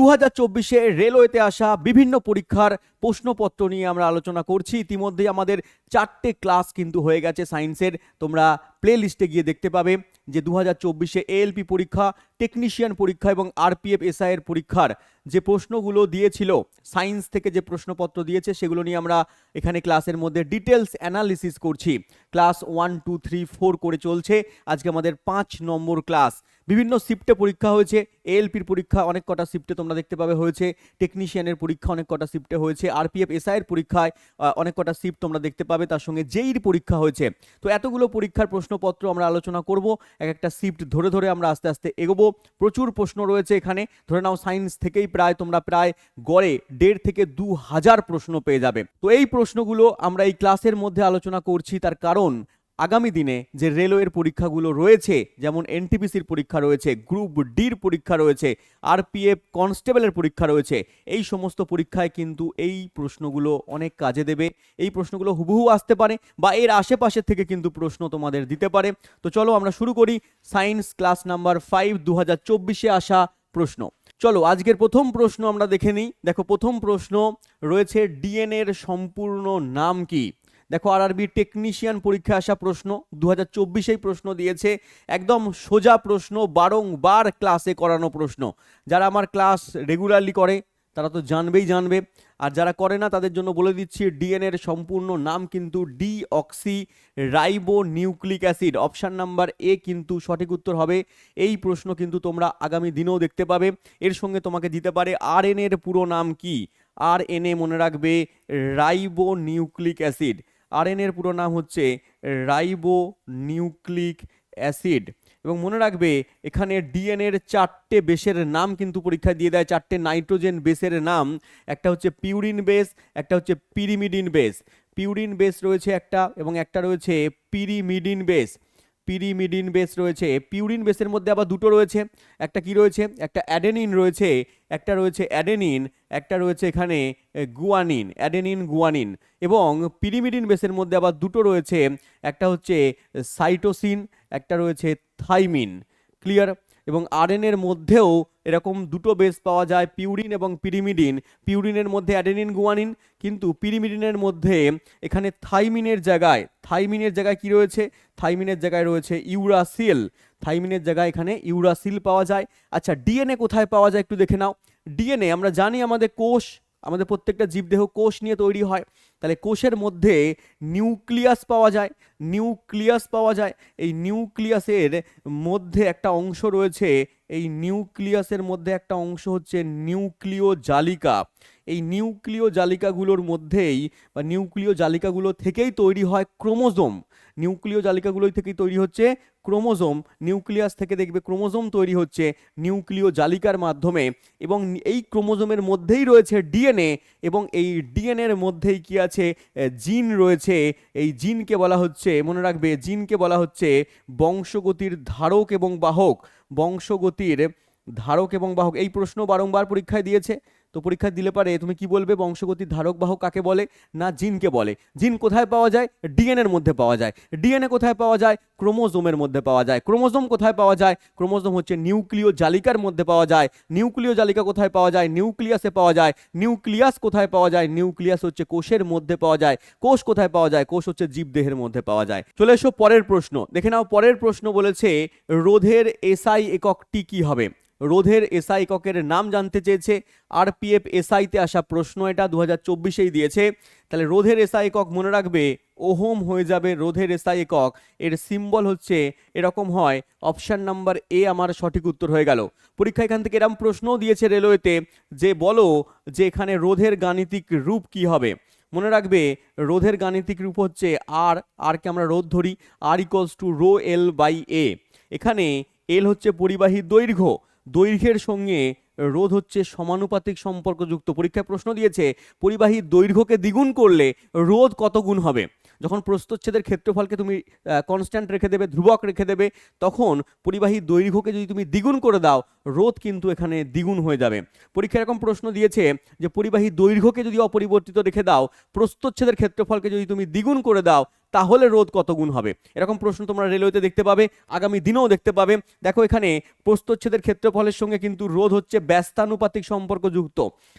দু হাজার চব্বিশে রেলওয়েতে আসা বিভিন্ন পরীক্ষার প্রশ্নপত্র নিয়ে আমরা আলোচনা করছি। ইতিমধ্যেই আমাদের চারটে ক্লাস কিন্তু হয়ে গেছে সায়েন্সের। তোমরা প্লে লিস্টে গিয়ে দেখতে পাবে যে দু হাজার চব্বিশে এএলপি পরীক্ষা, টেকনিশিয়ান পরীক্ষা এবং আরপিএফ এসআই এর পরীক্ষার যে প্রশ্নগুলো দিয়েছিল, সায়েন্স থেকে যে প্রশ্নপত্র দিয়েছে সেগুলো নিয়ে আমরা এখানে ক্লাসের মধ্যে ডিটেলস অ্যানালিসিস করছি। Class one, two, three, four করে চলছে। আজকে আমাদের পাঁচ নম্বর ক্লাস। বিভিন্ন শিফটে পরীক্ষা হয়েছে এএলপির পরীক্ষা অনেক কটা শিফটে তোমরা দেখতে পাবে হয়েছে টেকনিশিয়ানের পরীক্ষা অনেক কটা শিফটে হয়েছে আরপিএফ এসআইয়ের পরীক্ষায় অনেক কটা শিফট তোমরা দেখতে পাবে, তার সঙ্গে জেইর পরীক্ষা হয়েছে। তো এতগুলো পরীক্ষার প্রশ্নপত্র আমরা আলোচনা করব, এক একটা শিফট ধরে ধরে আমরা আস্তে আস্তে এগোবো। প্রচুর প্রশ্ন রয়েছে এখানে, ধরে নাও সায়েন্স থেকেই প্রায় তোমরা প্রায় গড়ে দেড় থেকে দু হাজার প্রশ্ন পেয়ে যাবে। তো এই প্রশ্নগুলো আমরা এই ক্লাসের মধ্যে আলোচনা করছি, তার কারণ আগামী দিনে যে রেলওয়ের পরীক্ষাগুলো রয়েছে, যেমন এনটিপিসির পরীক্ষা রয়েছে, গ্রুপ ডির পরীক্ষা রয়েছে, আরপিএফ কনস্টেবলের পরীক্ষা রয়েছে, এই সমস্ত পরীক্ষায় কিন্তু এই প্রশ্নগুলো অনেক কাজে দেবে। এই প্রশ্নগুলো হুবহু আসতে পারে বা এর আশেপাশে থেকে কিন্তু প্রশ্ন তোমাদের দিতে পারে। তো চলো আমরা শুরু করি সায়েন্স ক্লাস নাম্বার ফাইভ দু হাজার চব্বিশে আসা প্রশ্ন। চলো, আজকের প্রথম প্রশ্ন আমরা দেখে নিই। দেখো, প্রথম প্রশ্ন রয়েছে, ডিএনএর সম্পূর্ণ নাম কি? দেখো আর আরবি টেকনিশিয়ান পরীক্ষা আসা প্রশ্ন দু হাজার প্রশ্ন দিয়েছে, একদম সোজা প্রশ্ন, বারংবার ক্লাসে করানো প্রশ্ন। যারা আমার ক্লাস রেগুলারলি করে, তারা তো জানবেই জানবে। আর যারা করে না, তাদের জন্য বলে দিচ্ছি ডিএনএ এর সম্পূর্ণ নাম কিন্তু deoxyribonucleic acid option number A কিন্তু সঠিক উত্তর হবে। এই প্রশ্ন কিন্তু তোমরা আগামী দিনেও দেখতে পাবে। এর সঙ্গে তোমাকে দিতে পারে আর এর পুরো নাম কি? আর এন মনে রাখবে ribo nucleic acid R N এর পুরো নাম হচ্ছে রাইবো নিউক্লিক অ্যাসিড। এবং মনে রাখবে, এখানে ডিএনএর চারটে বেসের নাম কিন্তু পরীক্ষা দিয়ে দেয়। চারটে নাইট্রোজেন বেসের নাম, একটা হচ্ছে পিউরিন বেস একটা হচ্ছে পিরিমিডিন বেস পিউরিন বেস রয়েছে একটা, এবং একটা রয়েছে পিরিমিডিন বেস পিরিমিডিন বেস রয়েছে। পিউরিন বেসের মধ্যে আবার দুটো রয়েছে। একটা কি রয়েছে? একটা অ্যাডেনিন রয়েছে, একটা রয়েছে অ্যাডেনিন, একটা রয়েছে এখানে গুয়ানিন, অ্যাডেনিন, গুয়ানিন এবং পিরিমিডিন বেসের মধ্যে আবার দুটো রয়েছে। একটা হচ্ছে সাইটোসিন, একটা রয়েছে থাইমিন। ক্লিয়ার? এবং আরএনএর মধ্যেও এরকম দুটো বেস পাওয়া যায় পিউরিন এবং পিরিমিডিন পিউরিনের মধ্যে অ্যাডেনিন গুয়ানিন কিন্তু পিরিমিডিনের মধ্যে এখানে থাইমিনের জায়গায় থাইমিনের জায়গায় কি রয়েছে? থাইমিনের জায়গায় রয়েছে ইউরাসিল থাইমিনের জায়গায় এখানে ইউরাসিল পাওয়া যায়। আচ্ছা ডিএনএ কোথায় পাওয়া যায় একটু দেখে নাও। ডিএনএ আমরা জানি আমাদের কোষ আমাদের প্রত্যেকটা জীবদেহ কোষ নিয়ে তৈরি হয়। তাহলে কোষের মধ্যে নিউক্লিয়াস পাওয়া যায়। নিউক্লিয়াস পাওয়া যায়। এই নিউক্লিয়াসের মধ্যে একটা অংশ রয়েছে। এই নিউক্লিয়াসের মধ্যে একটা অংশ হচ্ছে নিউক্লিয় জালিকা এই নিউক্লিয় জালিকাগুলোর মধ্যেই বা নিউক্লিয় জালিকাগুলো থেকেই তৈরি হয় ক্রোমোজোম। নিউক্লিয় জালিকাগুলোই থেকেই তৈরি হচ্ছে ক্রোমোজোম নিউক্লিয়াস থেকে দেখবে ক্রোমোজোম তৈরি হচ্ছে নিউক্লিয় জালিকার মাধ্যমে এবং এই ক্রোমোজোমের মধ্যেই রয়েছে ডিএনএ এবং এই ডিএনএর মধ্যেই কি আছে জিন রয়েছে। এই জিনকে বলা হচ্ছে, মনে রাখবে, জিনকে বলা হচ্ছে বংশগতির ধারক এবং বাহক। বংশগতির ধারক এবং বাহক। এই প্রশ্ন বারংবার পরীক্ষায় দিয়েছে। তো পরীক্ষা দিলে পারে, তুমি কি বলবে? বংশগতির ধারক বাহক কাকে বলে? না, জিনকে বলে। জিন কোথায় পাওয়া যায়? ডিএনএর মধ্যে পাওয়া যায়। ডিএনএ কোথায় পাওয়া যায়? ক্রোমোজোমের মধ্যে পাওয়া যায়। ক্রোমোজোম কোথায় পাওয়া যায়? ক্রোমোজোম হচ্ছে নিউক্লিয় জালিকার মধ্যে পাওয়া যায়। নিউক্লিয় জালিকা কোথায় পাওয়া যায়? নিউক্লিয়াসে পাওয়া যায়। নিউক্লিয়াস কোথায় পাওয়া যায়? নিউক্লিয়াস হচ্ছে কোষের মধ্যে পাওয়া যায়। কোষ কোথায় পাওয়া যায়? কোষ হচ্ছে জীবদেহের মধ্যে পাওয়া যায়। চলে এসো পরের প্রশ্ন। দেখে নাও, পরের প্রশ্ন বলেছে, রোধের এসআই এককটি কি হবে? রোধের এসআই এককের নাম জানতে চেয়েছে। আর পি আরপিএফ এসআইতে আসা প্রশ্ন এটা দু হাজার চব্বিশেই দিয়েছে। তাহলে রোধের এসআই একক মনে রাখবে, ওহোম হয়ে যাবে রোধের এসআই একক এর সিম্বল হচ্ছে এরকম হয় অপশান নাম্বার এ আমার সঠিক উত্তর হয়ে গেল। পরীক্ষা এখান থেকে এরকম প্রশ্নও দিয়েছে রেলওয়েতে যে, বলো যে এখানে রোধের গাণিতিক রূপ কি হবে? মনে রাখবে, রোধের গাণিতিক রূপ হচ্ছে আর আরকে আমরা রোধ ধরি R equals to rho L by A এখানে এল হচ্ছে পরিবাহী দৈর্ঘ্য দৈর্ঘ্যের সঙ্গে রোধ হচ্ছে সমানুপাতিক সম্পর্কযুক্ত। পরীক্ষায় প্রশ্ন দিয়েছে, পরিবাহী দৈর্ঘ্যকে দ্বিগুণ করলে রোধ কত গুণ হবে? যখন প্রস্তচ্ছেদের ক্ষেত্রফলকে তুমি কনস্ট্যান্ট রেখে দেবে, ধ্রুবক রেখে দেবে, তখন পরিবাহী দৈর্ঘ্যকে যদি তুমি দ্বিগুণ করে দাও, রোধ কিন্তু এখানে দ্বিগুণ হয়ে যাবে। পরীক্ষায় এরকম প্রশ্ন দিয়েছে যে, পরিবাহী দৈর্ঘ্যকে যদি অপরিবর্তিত রেখে দাও প্রস্তচ্ছেদের ক্ষেত্রফলকে যদি তুমি দ্বিগুণ করে দাও তাহলে রোদ কত গুণ হবে? এরকম প্রশ্ন তোমরা রেলওয়েতে দেখতে পাবে আগামী দিনেও দেখতে পাবে। দেখো এখানে প্রস্তচ্ছেদের ক্ষেত্রফলের সঙ্গে কিন্তু রোদ হচ্ছে ব্যস্তানুপাতিক সম্পর্কযুক্ত।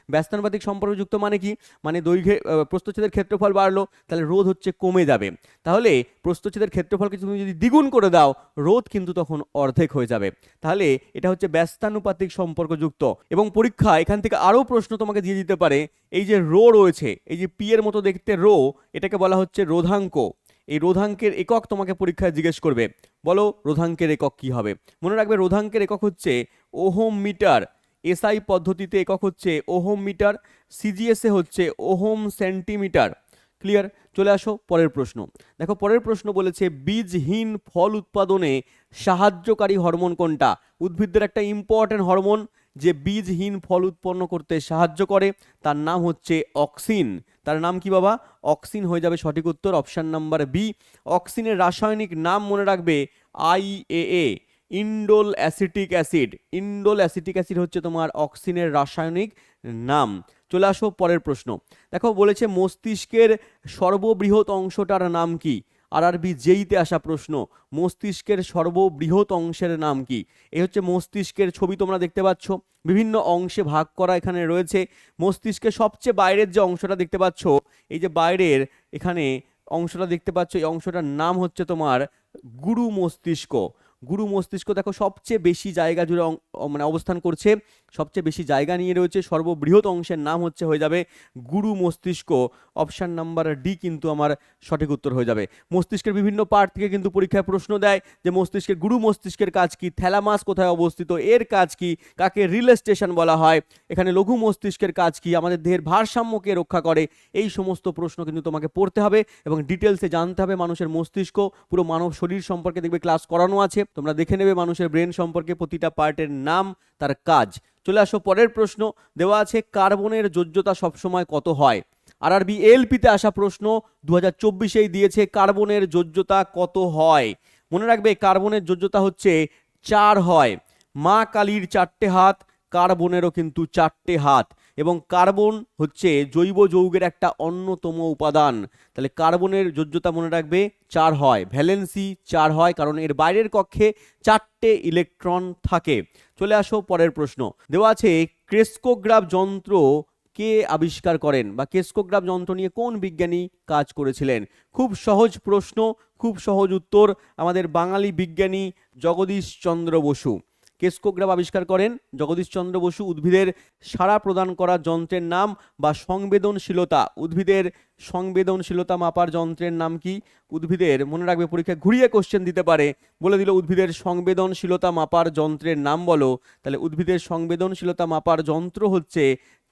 ব্যস্তানুপাতিক সম্পর্কযুক্ত মানে কি? মানে দৈর্ঘ্যে আহ, প্রস্থচ্ছেদের ক্ষেত্রফল বাড়লো তাহলে রোধ হচ্ছে কমে যাবে। তাহলে প্রস্থচ্ছেদের ক্ষেত্রফলকে তুমি যদি দ্বিগুণ করে দাও রোদ কিন্তু তখন অর্ধেক হয়ে যাবে। তাহলে এটা হচ্ছে ব্যস্তানুপাতিক সম্পর্কযুক্ত। এবং পরীক্ষা এখান থেকে আরও প্রশ্ন তোমাকে দিয়ে দিতে পারে এই যে রো রয়েছে এই যে পি এর মতো দেখতে রো এটাকে বলা হচ্ছে রোধাঙ্ক। এই রোধাঙ্কের একক তোমাকে পরীক্ষায় জিজ্ঞেস করবে। বলো, রোধাঙ্কের একক কি হবে? মনে রাখবে, রোধাঙ্কের একক হচ্ছে ওহম মিটার এসআই পদ্ধতিতে একক হচ্ছে ওহম মিটার সিজিএসএ হচ্ছে ওহম সেন্টিমিটার। ক্লিয়ার? চলে আসো পরের প্রশ্ন। দেখো, পরের প্রশ্ন বলেছে, বীজহীন ফল উৎপাদনে সাহায্যকারী হরমোন কোনটা? উদ্ভিদদের একটা ইম্পর্ট্যান্ট হরমোন যে বীজহীন ফল উৎপন্ন করতে সাহায্য করে, তার নাম হচ্ছে অক্সিন। তার নাম কি বাবা? অক্সিন হয়ে যাবে সঠিক উত্তর অপশান নাম্বার বি। অক্সিনের রাসায়নিক নাম মনে রাখবে IAA indole acetic acid. Indole acetic acid হচ্ছে তোমার অক্সিনের রাসায়নিক নাম। চলে আসো পরের প্রশ্ন। দেখো বলেছে মস্তিষ্কের সর্ববৃহৎ অংশটার নাম কি? আর আরবি জেইতে আসা প্রশ্ন, মস্তিষ্কের সর্ববৃহৎ অংশের নাম কি? এই হচ্ছে মস্তিষ্কের ছবি তোমরা দেখতে পাচ্ছ। বিভিন্ন অংশে ভাগ করা এখানে রয়েছে। মস্তিষ্কের সবচেয়ে বাইরের যে অংশটা দেখতে পাচ্ছ, এই যে বাইরের এখানে অংশটা দেখতে পাচ্ছ, এই অংশটার নাম হচ্ছে তোমার গুরু মস্তিষ্ক। গুরু মস্তিষ্ক দেখো সবচেয়ে বেশি জায়গা জুড়ে মানে অবস্থান করছে। সবচেয়ে বেশি জায়গা নিয়ে রয়েছে সর্ববৃহৎ অংশের নাম হচ্ছে হয়ে যাবে গুরু মস্তিষ্ক। অপশান নাম্বার ডি কিন্তু আমার সঠিক উত্তর হয়ে যাবে। মস্তিষ্কের বিভিন্ন পার্ট থেকে কিন্তু পরীক্ষায় প্রশ্ন দেয় যে মস্তিষ্কের গুরু মস্তিষ্কের কাজ কি থ্যালামাস কোথায় অবস্থিত, এর কাজ কি, কাকে রিলে স্টেশন বলা হয়, এখানে লঘু মস্তিষ্কের কাজ কি, আমাদের দেহের ভারসাম্যকে রক্ষা করে, এই সমস্ত প্রশ্ন কিন্তু তোমাকে পড়তে হবে এবং ডিটেলসে জানতে হবে মানুষের মস্তিষ্ক, পুরো মানব শরীর সম্পর্কে দেখবে ক্লাস করানো আছে, তোমরা দেখে নেবে মানুষের ব্রেন সম্পর্কে প্রতিটা পার্টের নাম, তার কাজ। চলে আসো, পরের প্রশ্ন দেওয়া আছে, কার্বনের যোজ্যতা সবসময় কত হয়? আর আরবি এলপিতে আসা প্রশ্ন দু হাজার চব্বিশেই দিয়েছে, কার্বনের যোজ্যতা কত হয়? মনে রাখবে, কার্বনের যোজ্যতা হচ্ছে চার হয়। মা কালীর চারটে হাত, কার্বনেরও কিন্তু চারটে হাত। এবং কার্বন হচ্ছে জৈব যৌগের একটা অন্যতম উপাদান। তাহলে কার্বনের যোজ্যতা মনে রাখবে, চার হয়। ভ্যালেন্সি চার হয়, কারণ এর বাইরের কক্ষে চারটে ইলেকট্রন থাকে। চলে আসো পরের প্রশ্ন। দেওয়া আছে, ক্রেস্কোগ্রাফ যন্ত্র কে আবিষ্কার করেন বা কেস্কোগ্রাফ যন্ত্র নিয়ে কোন বিজ্ঞানী কাজ করেছিলেন? খুব সহজ প্রশ্ন, খুব সহজ উত্তর। আমাদের বাঙালি বিজ্ঞানী জগদীশ চন্দ্র বসু। কেস্কোগ্রাফ আবিষ্কার করেন জগদীশ চন্দ্র বসু উদ্ভিদের সাড়া প্রদান করা যন্ত্রের নাম বা সংবেদনশীলতা। উদ্ভিদের সংবেদনশীলতা মাপার যন্ত্রের নাম কি? উদ্ভিদের, মনে রাখবে পরীক্ষা ঘুরিয়ে কোশ্চেন দিতে পারে। বলে দিল, উদ্ভিদের সংবেদনশীলতা মাপার যন্ত্রের নাম বলো। তাহলে উদ্ভিদের সংবেদনশীলতা মাপার যন্ত্র হচ্ছে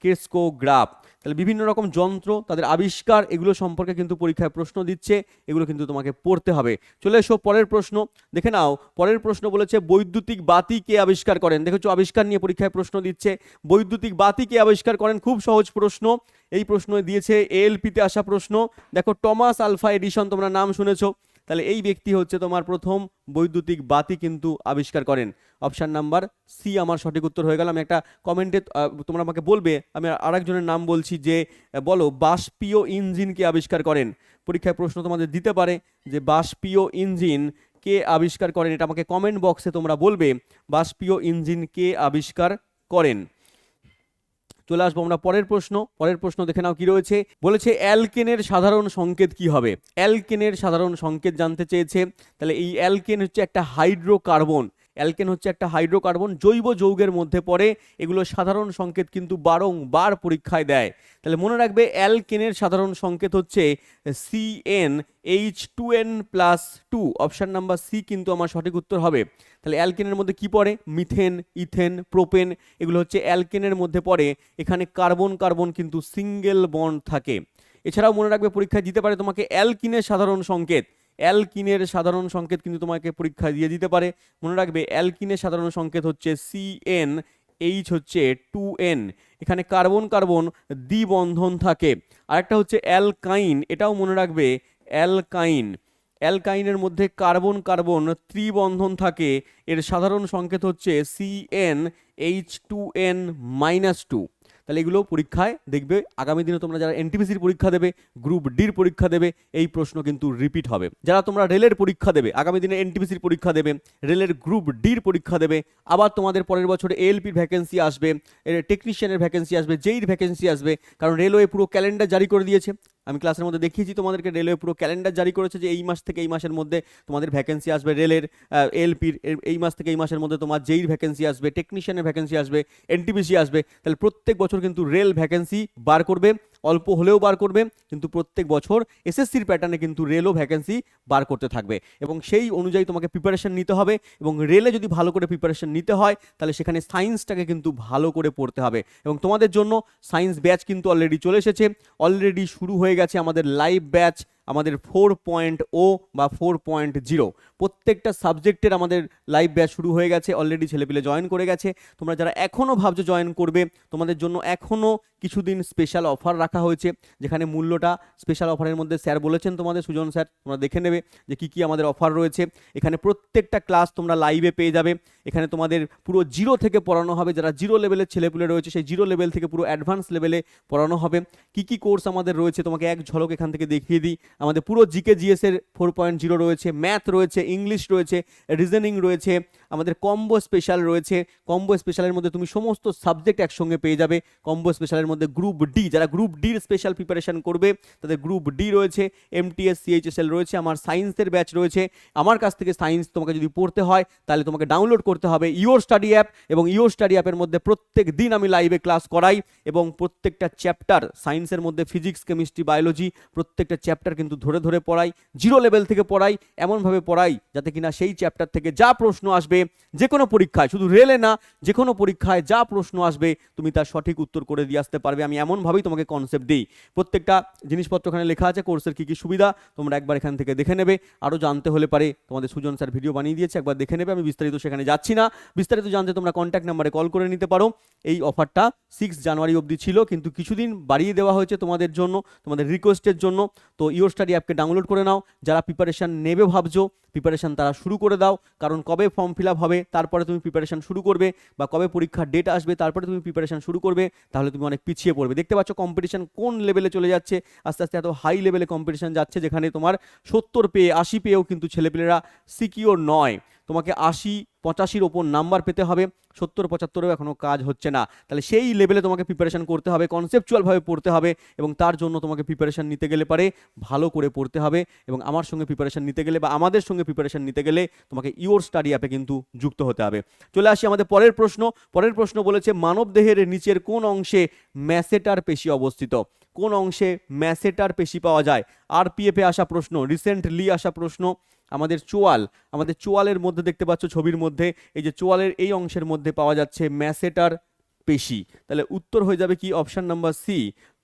কেস্কোগ্রাফ তাহলে বিভিন্ন রকম যন্ত্র, তাদের আবিষ্কার, এগুলো সম্পর্কে কিন্তু পরীক্ষায় প্রশ্ন দিচ্ছে, এগুলো কিন্তু তোমাকে পড়তে হবে। চলে এসো পরের প্রশ্ন, দেখে নাও, পরের প্রশ্ন বলেছে, বৈদ্যুতিক বাতি কে আবিষ্কার করেন? দেখেছ, আবিষ্কার নিয়ে পরীক্ষায় প্রশ্ন দিচ্ছে। বৈদ্যুতিক বাতি কে আবিষ্কার করেন? খুব সহজ প্রশ্ন। এই প্রশ্ন দিয়েছে এএলপিতে আসা প্রশ্ন। দেখো, টমাস আলফা এডিশন, তোমরা নাম শুনেছো। তাহলে এই ব্যক্তি হচ্ছে তোমার প্রথম বৈদ্যুতিক বাতি কিন্তু আবিষ্কার করেন। অপশান নাম্বার সি, আমার সঠিক উত্তর হয়ে গেল। আমি একটা কমেন্টে তোমরা আমাকে বলবে, আমি আরেকজনের নাম বলছি যে বলো, বাষ্পীয় ইঞ্জিনকে আবিষ্কার করেন? পরীক্ষায় প্রশ্ন তোমাদের দিতে পারে যে, বাষ্পীয় ইঞ্জিন কে আবিষ্কার করেন? এটা আমাকে কমেন্ট বক্সে তোমরা বলবে, বাষ্পীয় ইঞ্জিন কে আবিষ্কার করেন? চলে আসব আমরা পরের প্রশ্ন। পরের প্রশ্ন দেখে নাও কি রয়েছে। বলেছে, অ্যালকেনের সাধারণ সংকেত কি হবে? অ্যালকেনের সাধারণ সংকেত জানতে চেয়েছে। তাহলে এই অ্যালকেন হচ্ছে একটা হাইড্রোকার্বন। অ্যালকেন হচ্ছে একটা হাইড্রোকার্বন, জৈব যৌগের মধ্যে পড়ে। এগুলো সাধারণ সংকেত কিন্তু বারংবার পরীক্ষায় দেয়। তাহলে মনে রাখবে, অ্যালকেনের সাধারণ সংকেত হচ্ছে C N H two N plus two option number C কিন্তু আমার সঠিক উত্তর হবে। তাহলে অ্যালকেনের মধ্যে কি পড়ে? মিথেন, ইথেন, প্রোপেন এগুলো হচ্ছে অ্যালকেনের মধ্যে পড়ে। এখানে কার্বন কার্বন কিন্তু সিঙ্গেল বন্ড থাকে। এছাড়াও মনে রাখবে পরীক্ষায় দিতে পারে তোমাকে অ্যালকিনের সাধারণ সংকেত। অ্যালকিনের সাধারণ সংকেত কিন্তু তোমাকে পরীক্ষায় দিয়ে দিতে পারে। মনে রাখবে অ্যালকিনের সাধারণ সংকেত হচ্ছে সি এন এইচ হচ্ছে টু এন এখানে কার্বন কার্বন দ্বিবন্ধন থাকে। আরেকটা হচ্ছে অ্যালকাইন, এটাও মনে রাখবে অ্যালকাইন। অ্যালকাইনের মধ্যে কার্বন কার্বন ত্রিবন্ধন থাকে। এর সাধারণ সংকেত হচ্ছে C N H two N minus two তাহলে এগুলো পরীক্ষায় দেখবে, আগামী দিনে তোমরা যারা এনটিপিসির পরীক্ষা দেবে গ্রুপ ডির পরীক্ষা দেবে, এই প্রশ্ন কিন্তু রিপিট হবে। যারা তোমরা রেলের পরীক্ষা দেবে, আগামী দিনে এনটিপিসির পরীক্ষা দেবে রেলের গ্রুপ ডির পরীক্ষা দেবে, আবার তোমাদের পরের বছর এএলপির ভ্যাকেন্সি আসবে, এর টেকনিশিয়ানের ভ্যাকেন্সি আসবে জেইর ভ্যাকেন্সি আসবে, কারণ রেলওয়ে পুরো ক্যালেন্ডার জারি করে দিয়েছে। আমি ক্লাসের মধ্যে দেখিয়েছি, তোমাদেরকে রেলওয়ে পুরো ক্যালেন্ডার জারি করেছে যে এই মাস থেকে এই মাসের মধ্যে তোমাদের ভ্যাকেন্সি আসবে রেলের এলপির এই মাস থেকে এই মাসের মধ্যে তোমার যেই ভ্যাকেন্সি আসবে টেকনিশিয়ানের ভ্যাকেন্সি আসবে এনটিপিসি আসবে, তাহলে প্রত্যেক বছর কিন্তু রেল ভ্যাকেন্সি বার করবে। অল্প হলেও বার করবে, কিন্তু প্রত্যেক বছর এসএসসির প্যাটার্নে কিন্তু রেলও ভ্যাকেন্সি বার করতে থাকবে। এবং সেই অনুযায়ী তোমাকে প্রিপারেশন নিতে হবে এবং রেলে যদি ভালো করে প্রিপারেশন নিতে হয়, তাহলে সেখানে সায়েন্সটাকে কিন্তু ভালো করে পড়তে হবে। এবং তোমাদের জন্য সায়েন্স ব্যাচ কিন্তু অলরেডি চলে এসেছে। অলরেডি শুরু হয়ে গেছে আমাদের লাইভ ব্যাচ আমাদের ফোর পয়েন্ট ও বা ফোর পয়েন্ট জিরো প্রত্যেকটা সাবজেক্টের আমাদের লাইভ ব্যাচ শুরু হয়ে গেছে অলরেডি ছেলেপিলে জয়েন করে গেছে। তোমরা যারা এখনও ভাবছ জয়েন করবে, তোমাদের জন্য এখনও কিছুদিন স্পেশাল অফার রাখা হয়েছে, যেখানে মূল্যটা স্পেশাল অফারের মধ্যে স্যার বলেছেন তোমাদের, সুজন স্যার তোমরা দেখে নেবে যে কী কী আমাদের অফার রয়েছে। এখানে প্রত্যেকটা ক্লাস তোমরা লাইভে পেয়ে যাবে। এখানে তোমাদের পুরো জিরো থেকে পড়ানো হবে, যারা জিরো লেভেলের ছেলেপুলে রয়েছে, সেই জিরো লেভেল থেকে পুরো অ্যাডভান্স লেভেলে পড়ানো হবে। কী কী কোর্স আমাদের রয়েছে, তোমাকে এক ঝলক এখান থেকে দেখিয়ে দিই। আমাদের পুরো জিকে জিএস এর ফোর পয়েন্ট জিরো রয়েছে ম্যাথ রয়েছে ইংলিশ রয়েছে রিজনিং রয়েছে আমাদের কম্বো স্পেশাল রয়েছে। কম্বো স্পেশালের মধ্যে তুমি সমস্ত সাবজেক্ট একসঙ্গে পেয়ে যাবে। কম্বো স্পেশালের মধ্যে গ্রুপ ডি যারা গ্রুপ ডির স্পেশাল প্রিপারেশন করবে, তাদের গ্রুপ ডি রয়েছে এমটিএস সিএইচএসএল রয়েছে, আমার সায়েন্সের ব্যাচ রয়েছে। আমার কাছ থেকে সায়েন্স তোমাকে যদি পড়তে হয়, তাহলে তোমাকে ডাউনলোড করতে হবে ইওর স্টাডি অ্যাপ এবং ইওর স্টাডি অ্যাপের মধ্যে প্রত্যেক দিন আমি লাইভে ক্লাস করাই এবং প্রত্যেকটা চ্যাপ্টার সায়েন্সের মধ্যে ফিজিক্স কেমিস্ট্রি বায়োলজি প্রত্যেকটা চ্যাপ্টার কিন্তু ধরে ধরে পড়াই জিরো লেভেল থেকে পড়াই, এমনভাবে পড়াই যাতে কিনা সেই চ্যাপ্টার থেকে যা প্রশ্ন আসবে যে কোনো পরীক্ষায়, শুধু রেলে না, যে কোনো পরীক্ষায় যা প্রশ্ন আসবে, তুমি তার সঠিক উত্তর করে দিয়ে আসতে পারবে। আমি এমনভাবেই তোমাকে কনসেপ্ট দিই। প্রত্যেকটা জিনিসপত্র এখানে লেখা আছে কোর্সের কী কী সুবিধা, তোমরা একবার এখান থেকে দেখে নেবে। আরও জানতে হলে পারে, তোমাদের সুজন স্যার ভিডিও বানিয়ে দিয়েছে, একবার দেখে নেবে। আমি বিস্তারিত সেখানে যাচ্ছি না। বিস্তারিত জানতে তোমরা কন্ট্যাক্ট নাম্বারে কল করে নিতে পারো। এই অফারটা সিক্স জানুয়ারি অবধি ছিল, কিন্তু কিছুদিন বাড়িয়ে দেওয়া হয়েছে তোমাদের জন্য, তোমাদের রিকোয়েস্টের জন্য। তো ইওর স্টাডি অ্যাপকে ডাউনলোড করে নাও। যারা প্রিপারেশান নেবে ভাবছ প্রিপারেশান তারা শুরু করে দাও। কারণ কবে ফর্ম ফিল হবে, তারপরে তুমি প্রিপারেশান শুরু করবে বা কবে পরীক্ষার ডেট আসবে, তারপরে তুমি প্রিপারেশান শুরু করবে, তাহলে তুমি অনেক পিছিয়ে পড়বে। দেখতে পাচ্ছ কম্পিটিশন কোন লেভেলে চলে যাচ্ছে। আস্তে আস্তে এত হাই লেভেলে কম্পিটিশন যাচ্ছে যেখানে তোমার সত্তর পেয়ে, আশি পেয়েও কিন্তু ছেলেপেলেরা সিকিওর নয়। তোমাকে আশি, পঁচাশির ওপর নাম্বার পেতে হবে। সত্তর, পঁচাত্তরেও এখনও কাজ হচ্ছে না। তাহলে সেই লেভেলে তোমাকে প্রিপারেশন করতে হবে কনসেপচুয়ালভাবে পড়তে হবে এবং তার জন্য তোমাকে প্রিপারেশন নিতে গেলে পারে ভালো করে পড়তে হবে এবং আমার সঙ্গে প্রিপারেশন নিতে গেলে বা আমাদের সঙ্গে প্রিপারেশন নিতে গেলে তোমাকে ইওর স্টাডি অ্যাপে কিন্তু যুক্ত হতে হবে। চলে আসি আমাদের পরের প্রশ্ন। পরের প্রশ্ন বলেছে, মানব দেহের নিচের কোন অংশে ম্যাসেটার পেশি অবস্থিত? কোন অংশে ম্যাসেটার পেশি পাওয়া যায়? আরপিএফে আসা প্রশ্ন রিসেন্টলি আসা প্রশ্ন। আমাদের চোয়াল, আমাদের চোয়ালের মধ্যে দেখতে পাচ্ছ ছবির মধ্যে, এই যে চোয়ালের এই অংশের মধ্যে পাওয়া যাচ্ছে ম্যাসেটার পেশি। তাহলে উত্তর হয়ে যাবে কি? অপশান নাম্বার সি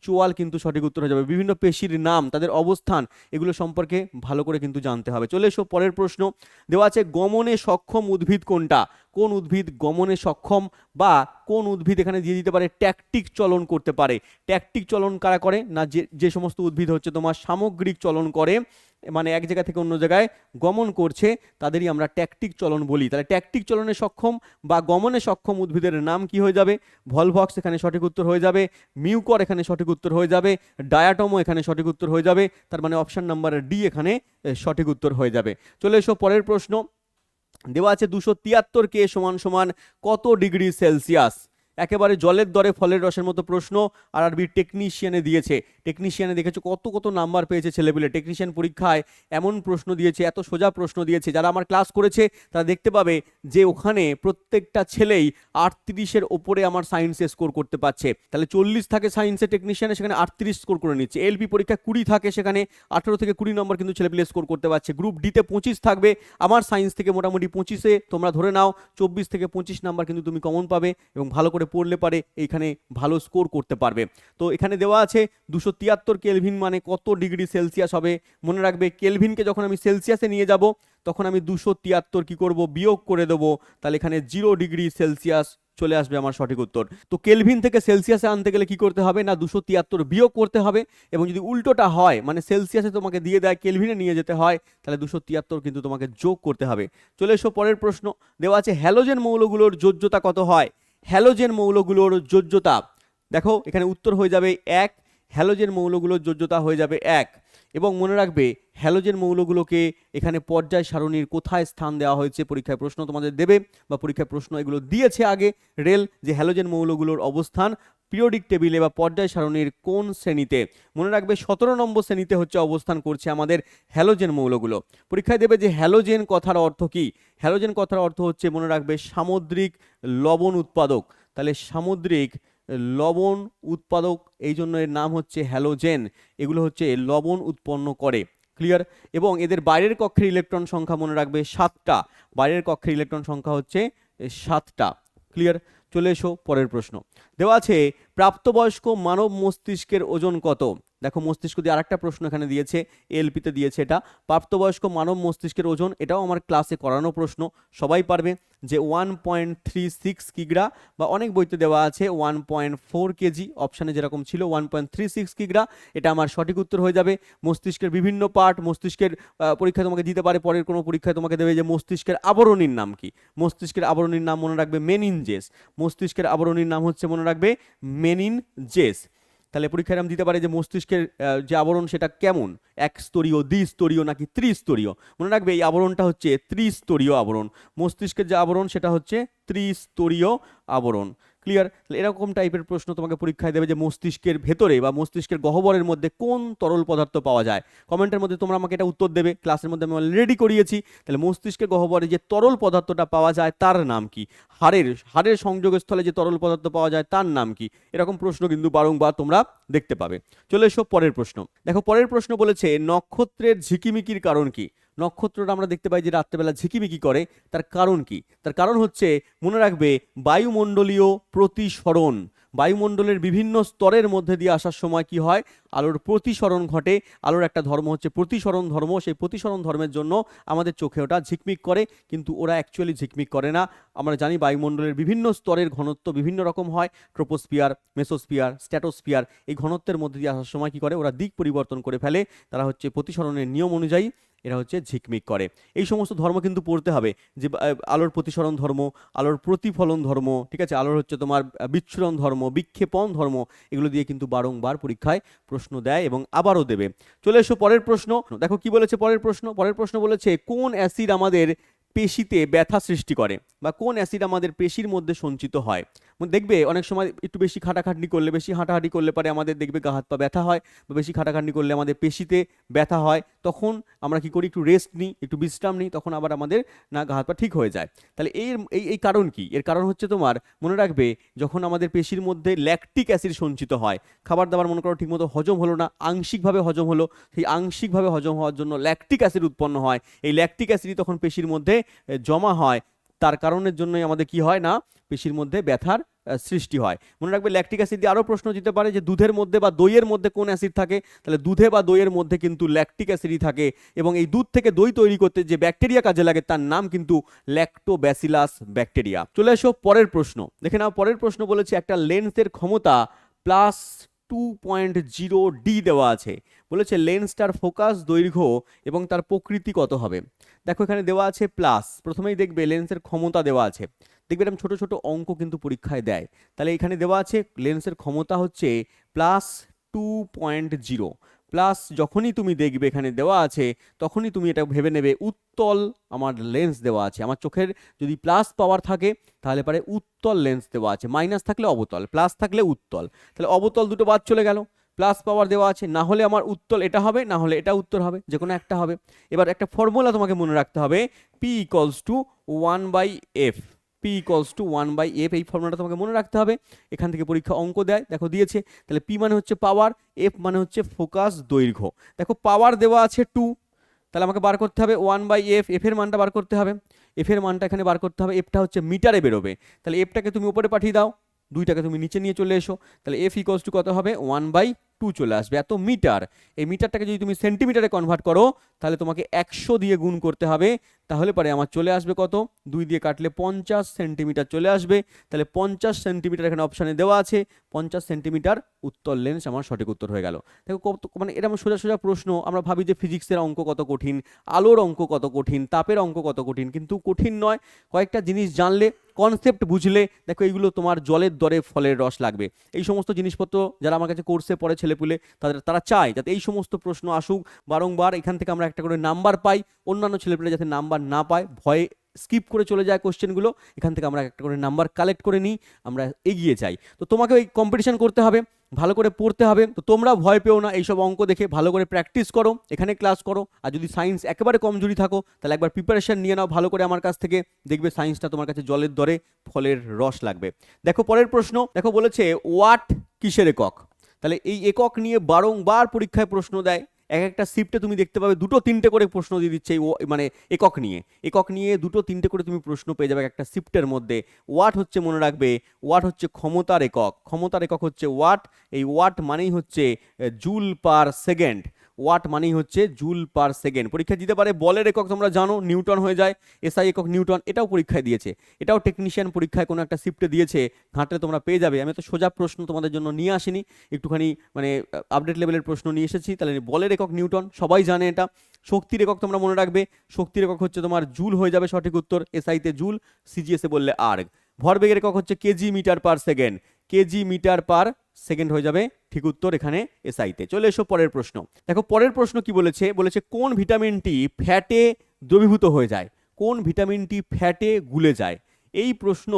চোয়াল কিন্তু সঠিক উত্তর হয়ে যাবে। বিভিন্ন পেশির নাম, তাদের অবস্থান, এগুলো সম্পর্কে ভালো করে কিন্তু জানতে হবে। চলে এসো পরের প্রশ্ন। দেওয়া আছে গমনে সক্ষম উদ্ভিদ কোনটা? কোন উদ্ভিদ গমনে সক্ষম বা কোন উদ্ভিদ এখানে দিয়ে দিতে পারে ট্যাকটিক চলন করতে পারে। ট্যাকটিক চলন কারা করে? না, যে যে সমস্ত উদ্ভিদ হচ্ছে তোমার সামগ্রিক চলন করে মানে এক জায়গা থেকে অন্য জায়গায় গমন করছে, তাদেরই আমরা ট্যাকটিক চলন বলি। তাহলে ট্যাকটিক চলনে সক্ষম বা গমনে সক্ষম উদ্ভিদের নাম কি হয়ে যাবে? ভলভক্স এখানে সঠিক উত্তর হয়ে যাবে, মিউকর এখানে সঠিক উত্তর হয়ে যাবে, ডায়াটমো এখানে সঠিক উত্তর হয়ে যাবে, তার মানে অপশান নাম্বার ডি এখানে সঠিক উত্তর হয়ে যাবে। চলে এসো পরের প্রশ্ন। দেওয়া আছে দুশো তিয়াত্তর কে সমান সমান কত ডিগ্রি সেলসিয়াস? একেবারে জলের দরে ফলের রসের মতো প্রশ্ন আর আরবি টেকনিশিয়ানে দিয়েছে। টেকনিশিয়ানে দেখেছ কত কত নাম্বার পেয়েছে ছেলেপিলে। টেকনিশিয়ান পরীক্ষায় এমন প্রশ্ন দিয়েছে, এত সোজা প্রশ্ন দিয়েছে। যারা আমার ক্লাস করেছে, তারা দেখতে পাবে যে ওখানে প্রত্যেকটা ছেলেই আটত্রিশের ওপরে আমার সায়েন্সে স্কোর করতে পারছে। তাহলে চল্লিশ থাকে সায়েন্সে টেকনিশিয়ানে সেখানে আটত্রিশ স্কোর করে নিচ্ছে। এলপি পরীক্ষা কুড়ি থাকে সেখানে, আঠেরো থেকে কুড়ি নম্বর কিন্তু ছেলেপিলে স্কোর করতে পারছে। গ্রুপ ডিতে পঁচিশ থাকবে। আমার সায়েন্স থেকে মোটামুটি পঁচিশে তোমরা ধরে নাও, চব্বিশ থেকে পঁচিশ নাম্বার কিন্তু তুমি কমন পাবে এবং ভালো করে পড়লে পারে এইখানে ভালো স্কোর করতে পারবে। তো এখানে দেওয়া আছে দুশো তিয়াত্তর কেলভিন মানে কত ডিগ্রি সেলসিয়াস হবে? মনে রাখবে কেলভিনকে যখন আমি সেলসিয়াসে নিয়ে যাব, তখন আমি দুশো তিয়াত্তর কী করব? বিয়োগ করে দেবো। তাহলে এখানে জিরো ডিগ্রি সেলসিয়াস চলে আসবে আমার সঠিক উত্তর। তো কেলভিন থেকে সেলসিয়াসে আনতে গেলে কি করতে হবে? না, দুশো তিয়াত্তর বিয়োগ করতে হবে এবং যদি উল্টোটা হয় মানে সেলসিয়াসে তোমাকে দিয়ে দেয় কেলভিনে নিয়ে যেতে হয়, তাহলে দুশো তিয়াত্তর কিন্তু তোমাকে যোগ করতে হবে। চলে এসো পরের প্রশ্ন। দেওয়া আছে হ্যালোজেন মৌলগুলোর যোজ্যতা কত হয়? হ্যালোজেন মৌলগুলোর যোজ্যতা। দেখো, এখানে উত্তর হয়ে যাবে এক, হ্যালোজেন মৌলগুলোর যোজ্যতা হয়ে যাবে এক। এবং মনে রাখবে, হ্যালোজেন মৌলগুলোকে এখানে পর্যায় সারণীর কোথায় স্থান দেওয়া হয়েছে পরীক্ষায় প্রশ্ন তোমাদের দেবে, বা পরীক্ষায় প্রশ্ন এগুলো দিয়েছে আগে রেল যে হ্যালোজেন মৌলগুলোর অবস্থান পিরিয়ডিক টেবিলে বা পর্যায় সারণীর কোন শ্রেণীতে? মনে রাখবে, সতেরো নম্বর শ্রেণীতে হচ্ছে অবস্থান করছে আমাদের হ্যালোজেন মৌলগুলো। পরীক্ষায় দেবে যে হ্যালোজেন কথার অর্থ কি? হ্যালোজেন কথার অর্থ হচ্ছে, মনে রাখবে, সামুদ্রিক লবণ উৎপাদক। তাহলে সামুদ্রিক লবণ উৎপাদক এই জন্য এর নাম হচ্ছে হ্যালোজেন। এগুলো হচ্ছে লবণ উৎপন্ন করে। ক্লিয়ার? এবং এদের বাইরের কক্ষের ইলেকট্রন সংখ্যা মনে রাখবে সাতটা। বাইরের কক্ষের ইলেকট্রন সংখ্যা হচ্ছে সাতটা। ক্লিয়ার? চলে এসো পরের প্রশ্ন। দেওয়া আছে প্রাপ্তবয়স্ক মানব মস্তিষ্কের ওজন কত? দেখো মস্তিষ্ক দিয়ে আরেকটা প্রশ্ন এখানে দিয়েছে এলপিতে দিয়েছে এটা। প্রাপ্তবয়স্ক মানব মস্তিষ্কের ওজন এটাও আমার ক্লাসে করানো প্রশ্ন। সবাই পারবে যে ওয়ান পয়েন্ট থ্রি সিক্স কিগ্রা বা অনেক বইতে দেওয়া আছে ওয়ান পয়েন্ট ফোর কেজি অপশানে যেরকম ছিল ওয়ান পয়েন্ট থ্রি সিক্স কিগ্রা। এটা আমার সঠিক উত্তর হয়ে যাবে। মস্তিষ্কের বিভিন্ন পার্ট মস্তিষ্কের আহ, পরীক্ষায় তোমাকে দিতে পারে পরের কোনো পরীক্ষায় তোমাকে দেবে যে মস্তিষ্কের আবরণীর নাম কি? মস্তিষ্কের আবরণীর নাম মনে রাখবে মেনিনজেস মস্তিষ্কের আবরণীর নাম হচ্ছে মনে রাখবে মেনিনজেস তাহলে পরীক্ষায় নাম দিতে পারে যে মস্তিষ্কের যে আবরণ সেটা কেমন? এক স্তরীয় দ্বিস্তরীয় নাকি ত্রিস্তরীয়? মনে রাখবে এই আবরণটা হচ্ছে ত্রিস্তরীয় আবরণ। মস্তিষ্কের যে আবরণ সেটা হচ্ছে ত্রিস্তরীয় আবরণ। ক্লিয়ার এরকম টাইপের প্রশ্ন তোমাকে পরীক্ষায় দেবে যে মস্তিষ্কের ভেতরে বা মস্তিষ্কের গহ্বরের মধ্যে কোন তরল পদার্থ পাওয়া যায়। কমেন্টের মধ্যে তোমরা আমাকে এটা উত্তর দেবে ক্লাসের মধ্যে আমি রেডি করিয়েছি। তাহলে মস্তিষ্কের গহ্বরে যে তরল পদার্থটা পাওয়া যায় তার নাম কি? হাড়ের হাড়ের সংযোগস্থলে যে তরল পদার্থ পাওয়া যায় তার নাম কি? এরকম প্রশ্ন কিন্তু বারংবার তোমরা দেখতে পাবে। চলে এসো পরের প্রশ্ন। দেখো, পরের প্রশ্ন বলেছে, নক্ষত্রের ঝিকিমিকির কারণ কি? নক্ষত্রটা আমরা দেখতে পাই যে রাত্রেবেলা ঝিকিমিকি করে। তার কারণ কি? তার কারণ হচ্ছে, মনে রাখবে, বায়ুমণ্ডলীয় প্রতিসরণ। বায়ুমণ্ডলের বিভিন্ন স্তরের মধ্যে দিয়ে আসার সময় কি হয়? আলোর প্রতিসরণ ঘটে। আলোর একটা ধর্ম হচ্ছে প্রতিসরণ ধর্ম। সেই প্রতিসরণ ধর্মের জন্য আমাদের চোখে ওটা ঝিকমিক করে, কিন্তু ওরা অ্যাকচুয়ালি ঝিকমিক করে না। আমরা জানি বায়ুমণ্ডলের বিভিন্ন স্তরের ঘনত্ব বিভিন্ন রকম হয়। ট্রোপোস্ফিয়ার, মেসোস্ফিয়ার, স্ট্যাটোস্ফিয়ার, এই ঘনত্বের মধ্যে দিয়ে আসার সময় কি করে? ওরা দিক পরিবর্তন করে ফেলে। তারা হচ্ছে প্রতিসরণের নিয়ম অনুযায়ী এরা হচ্ছে ঝিকমিক করে। এই সমস্ত ধর্ম কিন্তু পড়তে হবে। যে আলোর প্রতিসরণ ধর্ম, আলোর প্রতিফলন ধর্ম, ঠিক আছে? আলোর হচ্ছে তোমার বিচ্ছুরণ ধর্ম, বিক্ষেপণ ধর্ম, এগুলো দিয়ে কিন্তু বারংবার পরীক্ষায় প্রশ্ন দেয় এবং আবারও দেবে। চলে এসো পরের প্রশ্ন। দেখো কি বলেছে পরের প্রশ্ন? পরের প্রশ্ন বলেছে, কোন অ্যাসিড আমাদের পেশিতে ব্যথা সৃষ্টি করে বা কোন অ্যাসিড আমাদের পেশির মধ্যে সঞ্চিত হয়? দেখবে অনেক সময় একটু বেশি খাটাখাটনি করলে, বেশি হাঁটাহাঁটি করলে পরে আমাদের দেখবে গা, হাত পা ব্যথা হয় বা বেশি খাটাখাটনি করলে আমাদের পেশিতে ব্যথা হয়, তখন আমরা কি করি একটু রেস্ট নিই, একটু বিশ্রাম নিই, তখন আবার আমাদের না, গা, হাত পা ঠিক হয়ে যায়। তাহলে এর, এই এই কারণ কি? এর কারণ হচ্ছে তোমার মনে রাখবে যখন আমাদের পেশির মধ্যে ল্যাকটিক অ্যাসিড সঞ্চিত হয়, খাবার দাবার মনে করো ঠিকমতো হজম হলো না, আংশিকভাবে হজম হলো, সেই আংশিকভাবে হজম হওয়ার জন্য ল্যাকটিক অ্যাসিড উৎপন্ন হয়। এই ল্যাকটিক অ্যাসিডই তখন পেশির মধ্যে জমা হয়। তার কারণের জন্যই আমাদের কি হয় না পেশির মধ্যে ব্যথার সৃষ্টি হয়। মনে রাখবে ল্যাকটিক অ্যাসিড দিয়ে আরও প্রশ্ন দিতে পারে যে দুধের মধ্যে বা দইয়ের মধ্যে কোন অ্যাসিড থাকে? তাহলে দুধে বা দইয়ের মধ্যে কিন্তু ল্যাকটিক অ্যাসিডই থাকে এবং এই দুধ থেকে দই তৈরি করতে যে ব্যাকটেরিয়া কাজে লাগে তার নাম কিন্তু ল্যাক্টোব্যাসিলাস ব্যাকটেরিয়া চলে এসো পরের প্রশ্ন। দেখে নাও, পরের প্রশ্ন বলেছে একটা লেন্সের ক্ষমতা plus two point zero D দেওয়া আছে। বলেছে লেন্সটার ফোকাস দৈর্ঘ্য এবং তার প্রকৃতি কত হবে? দেখো এখানে দেওয়া আছে প্লাস প্রথমেই দেখবে লেন্সের ক্ষমতা দেওয়া আছে। দেখবে এরকম ছোট ছোট অঙ্ক কিন্তু পরীক্ষায় দেয়। তাহলে এখানে দেওয়া আছে লেন্সের ক্ষমতা হচ্ছে plus two point zero plus যখনই তুমি দেখবে এখানে দেওয়া আছে, তখনই তুমি এটা ভেবে নেবে, উত্তল আমার লেন্স দেওয়া আছে। আমার চোখের যদি প্লাস পাওয়ার থাকে, তাহলে পারে উত্তল লেন্স দেওয়া আছে। মাইনাস থাকলে অবতল প্লাস থাকলে উত্তল। তাহলে অবতল দুটো বাদ চলে গেল। প্লাস পাওয়ার দেওয়া আছে, না হলে আমার উত্তল এটা হবে, না হলে এটা উত্তর হবে যে কোনো একটা হবে। এবার একটা ফর্মুলা তোমাকে মনে রাখতে হবে P equals to one by F P equals to one by F এই ফর্মুলাটা তোমাকে মনে রাখতে হবে। এখান থেকে পরীক্ষা অঙ্ক দেয়, দেখো দিয়েছে। তাহলে পি মানে হচ্ছে পাওয়ার এফ মানে হচ্ছে ফোকাস দৈর্ঘ্য। দেখো পাওয়ার দেওয়া আছে টু তাহলে আমাকে বার করতে হবে ওয়ান বাই এফ এফের মানটা বার করতে হবে। এফের মানটা এখানে বার করতে হবে এফটা হচ্ছে মিটারে বেরোবে। তাহলে এফটাকে তুমি উপরে পাঠিয়ে দাও দুইটাকে তুমি নিচে নিয়ে চলে এসো। তাহলে এফ ইকলস টু কত হবে? ওয়ান বাই টু চলে আসবে, এত মিটার। এই মিটারটাকে যদি তুমি সেন্টিমিটারে কনভার্ট করো, তাহলে তোমাকে একশো দিয়ে গুণ করতে হবে তাহলে পরে আমার চলে আসবে কত? দুই দিয়ে কাটলে পঞ্চাশ সেন্টিমিটার চলে আসবে। তাহলে পঞ্চাশ সেন্টিমিটার এখানে অপশানে দেওয়া আছে। পঞ্চাশ সেন্টিমিটার উত্তর লেন্স আমার সঠিক উত্তর হয়ে গেল। দেখো কত মানে এরকম সোজা সোজা প্রশ্ন। আমরা ভাবি যে ফিজিক্সের অঙ্ক কত কঠিন, আলোর অঙ্ক কত কঠিন, তাপের অঙ্ক কত কঠিন, কিন্তু কঠিন নয়। কয়েকটা জিনিস জানলে কনসেপ্ট বুঝলে, দেখো এইগুলো তোমার জলের দরে ফলের রস লাগবে। এই সমস্ত জিনিসপত্র যারা আমার কাছে কোর্সে পড়ে ছেলেপুলে, তাদের, তারা চায় যাতে এই সমস্ত প্রশ্ন আসুক। বারংবার এখান থেকে আমরা একটা করে নাম্বার পাই। অন্যান্য ছেলেপুলে যাতে নাম্বার না পায়, ভয়ে স্কিপ করে চলে যায় কোশ্চেনগুলো এখান থেকে আমরা একটা করে নাম্বার কালেক্ট করে নিই, আমরা এগিয়ে যাই। তো তোমাকে ওই কম্পিটিশন করতে হবে, ভালো করে পড়তে হবে। তো তোমরা ভয় পেও না এইসব অঙ্ক দেখে, ভালো করে প্র্যাকটিস করো, এখানে ক্লাস করো। আর যদি সায়েন্স একেবারে কমজোরি থাকো, তাহলে একবার প্রিপারেশান নিয়ে নাও ভালো করে আমার কাছ থেকে। দেখবে সায়েন্সটা তোমার কাছে জলের দরে ফলের রস লাগবে। দেখো পরের প্রশ্ন, দেখো বলেছে ওয়াট কিসের একক? তাহলে এই একক নিয়ে বারংবার পরীক্ষায় প্রশ্ন দেয়। এক একটা শিফটে তুমি দেখতে পাবে দুটো তিনটে করে প্রশ্ন দিয়ে দিচ্ছে ও- মানে একক নিয়ে। একক নিয়ে দুটো তিনটে করে তুমি প্রশ্ন পেয়ে যাবে একটা শিফটের মধ্যে। ওয়াট হচ্ছে মনে রাখবে? ওয়াট হচ্ছে ক্ষমতার একক। ক্ষমতার একক হচ্ছে ওয়াট এই ওয়াট মানেই হচ্ছে জুল পার সেকেন্ড ওয়াট মানেই হচ্ছে জুল পার সেকেন্ড। পরীক্ষা দিতে পারে বলের একক, তোমরা জানো, নিউটন হয়ে যায়, এসআই একক নিউটন, এটাও পরীক্ষায় দিয়েছে। এটাও টেকনিশিয়ান পরীক্ষায় কোনো একটা শিফটে দিয়েছে, ঘাঁটলে তোমরা পেয়ে যাবে। আমি তো সোজা প্রশ্ন তোমাদের জন্য নিয়ে আসিনি, একটুখানি মানে আপডেট লেভেলের প্রশ্ন নিয়ে এসেছি। তাহলে বলের একক নিউটন, সবাই জানে এটা। শক্তির একক তোমরা মনে রাখবে, শক্তির একক হচ্ছে তোমার জুল হয়ে যাবে সঠিক উত্তর এসআইতে জুল সিজিএসে বললে আর্গ ভরবেগের একক হচ্ছে kg metre per second kg metre per second হয়ে যাবে ঠিক উত্তর এখানে এসআইতে চলে এসো পরের প্রশ্ন। দেখো, পরের প্রশ্ন কি বলেছে? বলেছে, কোন ভিটামিনটি ফ্যাটে দ্রবীভূত হয়ে যায়? কোন ভিটামিনটি ফ্যাটে গুলে যায়? এই প্রশ্ন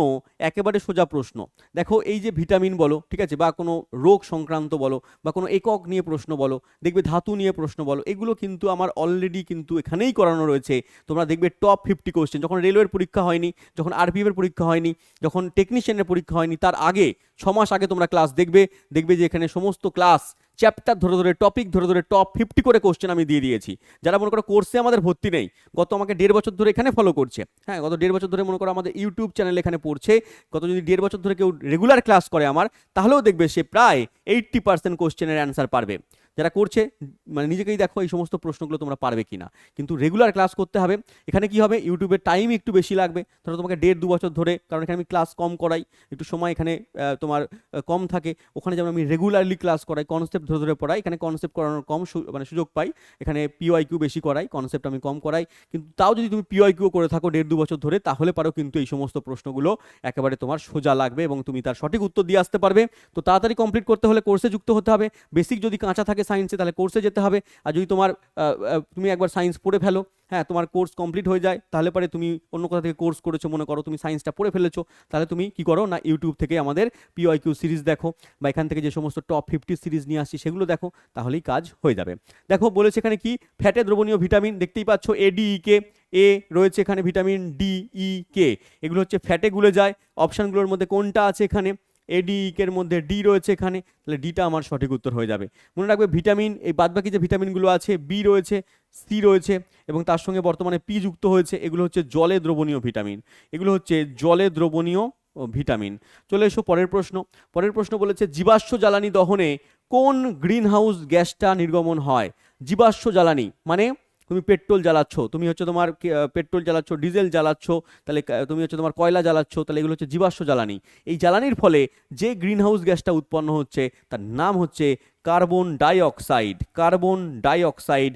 একেবারে সোজা প্রশ্ন। দেখো এই যে ভিটামিন বলো, ঠিক আছে, বা কোনো রোগ সংক্রান্ত বলো, বা কোনো একক নিয়ে প্রশ্ন বলো, দেখবে ধাতু নিয়ে প্রশ্ন বলো, এগুলো কিন্তু আমার অলরেডি কিন্তু এখানেই করানো রয়েছে। তোমরা দেখবে টপ ফিফটি কোশ্চেন যখন রেলওয়ের পরীক্ষা হয়নি, যখন আরপিএফের পরীক্ষা হয়নি, যখন টেকনিশিয়ানের পরীক্ষা হয়নি, তার আগে, ছ মাস আগে তোমরা ক্লাস দেখবে দেখবে যে এখানে সমস্ত ক্লাস চ্যাপ্টার ধরে ধরে টপিক ধরে ধরে টপ ফিফটি করে কোশ্চেন আমি দিয়ে দিয়েছি। যারা মনে করো কোর্সে আমাদের ভর্তি নেই, গত আমাকে দেড় বছর ধরে এখানে ফলো করছে। হ্যাঁ গত দেড় বছর ধরে মনে করো আমাদের ইউটিউব চ্যানেল এখানে পড়ছে, গত যদি দেড় বছর ধরে কেউ রেগুলার ক্লাস করে আমার, তাহলেও দেখবে সে প্রায় এইট্টি পার্সেন্ট কোশ্চেনের অ্যান্সার পারবে। যারা করছে মানে নিজেকেই দেখো এই সমস্ত প্রশ্নগুলো তোমরা পারবে কি না কিন্তু রেগুলার ক্লাস করতে হবে। এখানে কি হবে? ইউটিউবের টাইম একটু বেশি লাগবে। ধরো তোমাকে দেড় দু বছর ধরে, কারণ এখানে আমি ক্লাস কম করাই। একটু সময় এখানে তোমার কম থাকে। ওখানে যেমন আমি রেগুলারলি ক্লাস করাই কনসেপ্ট ধরে ধরে পড়াই। এখানে কনসেপ্ট করানোর কম মানে সুযোগ পাই। এখানে পিওয়াই কিউ বেশি করাই কনসেপ্ট আমি কম করাই। কিন্তু তাও যদি তুমি পিওয়াই কিউ করে থাকো দেড় দু বছর ধরে, তাহলে পারো কিন্তু এই সমস্ত প্রশ্নগুলো একেবারে তোমার সোজা লাগবে এবং তুমি তার সঠিক উত্তর দিয়ে আসতে পারবে। তো তাড়াতাড়ি কমপ্লিট করতে হলে কোর্সে যুক্ত হতে হবে। বেসিক যদি কাঁচা থাকে সায়েন্সে তাহলে কোর্সে যেতে হবে। আর যদি তোমার তুমি একবার সায়েন্স পড়ে ফেলো হ্যাঁ তোমার কোর্স কমপ্লিট হয়ে যায়, তাহলে পরে তুমি অন্য কোথা থেকে কোর্স করেছ মনে করো, তুমি সায়েন্সটা পড়ে ফেলেছো, তাহলে তুমি কি করো না ইউটিউব থেকে আমাদের পিওয়াই কিউ সিরিজ দেখো, বা এখান থেকে যে সমস্ত টপ ফিফটি সিরিজ নিয়ে আসছি সেগুলো দেখো, তাহলেই কাজ হয়ে যাবে। দেখো, বলেছে এখানে কি? ফ্যাটে দ্রবণীয় ভিটামিন দেখতেই পাচ্ছ কে এ রয়েছে এখানে ভিটামিন ডি ই কে এগুলো হচ্ছে ফ্যাটে গুলে যায়। অপশানগুলোর মধ্যে কোনটা আছে এখানে? এডি এর মধ্যে ডি রয়েছে এখানে, তাহলে ডিটা আমার সঠিক উত্তর হয়ে যাবে। মনে রাখবে ভিটামিন, এই বাদবাকি যে ভিটামিনগুলো আছে বি রয়েছে সি রয়েছে, এবং তার সঙ্গে বর্তমানে পি যুক্ত হয়েছে, এগুলো হচ্ছে জলে দ্রবণীয় ভিটামিন। এগুলো হচ্ছে জলে দ্রবণীয় ভিটামিন। চলে এসো পরের প্রশ্ন। পরের প্রশ্ন বলেছে, জীবাশ্ম জ্বালানি দহনে কোন গ্রিনহাউস গ্যাসটা নির্গমন হয়? জীবাশ্ম জ্বালানি মানে তুমি পেট্রোল জ্বালাচ্ছ, তুমি হচ্ছে তোমার পেট্রোল জ্বালাচ্ছ, ডিজেল জ্বালাচ্ছ, তাহলে তুমি হচ্ছে তোমার কয়লা জ্বালাচ্ছ, তাহলে এগুলো হচ্ছে জীবাশ্ম জ্বালানি। এই জ্বালানির ফলে যে গ্রিনহাউস গ্যাসটা উৎপন্ন হচ্ছে, তার নাম হচ্ছে carbon dioxide carbon dioxide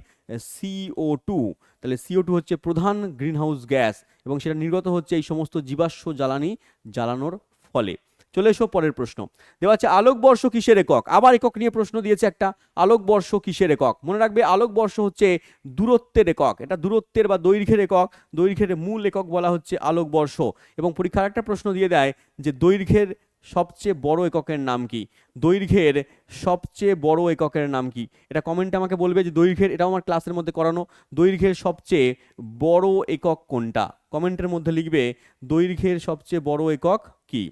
CO two তাহলে সিও টু হচ্ছে প্রধান গ্রিনহাউস গ্যাস এবং সেটা নির্গত হচ্ছে এই সমস্ত জীবাশ্ম জ্বালানি জ্বালানোর ফলে। চলে এসো পরের প্রশ্ন। দেওয়া আছে আলোকবর্ষ কিসের একক? আবার একক নিয়ে প্রশ্ন দিয়েছে একটা। আলোকবর্ষ কিসের একক? মনে রাখবে আলোকবর্ষ হচ্ছে দূরত্বের একক। এটা দূরত্বের বা দৈর্ঘ্যের একক। দৈর্ঘ্যের মূল একক বলা হচ্ছে আলোকবর্ষ এবং পরীক্ষার একটা প্রশ্ন দিয়ে দেয় যে দৈর্ঘ্যের সবচেয়ে বড় এককের নাম কি? দৈর্ঘ্যের সবচেয়ে বড় এককের নাম কি? এটা কমেন্টে আমাকে বলবে যে দৈর্ঘ্যের, এটাও আমার ক্লাসের মধ্যে করানো। দৈর্ঘ্যের সবচেয়ে বড় একক কোনটা? কমেন্টের মধ্যে লিখবে, দৈর্ঘ্যের সবচেয়ে বড় একক কি?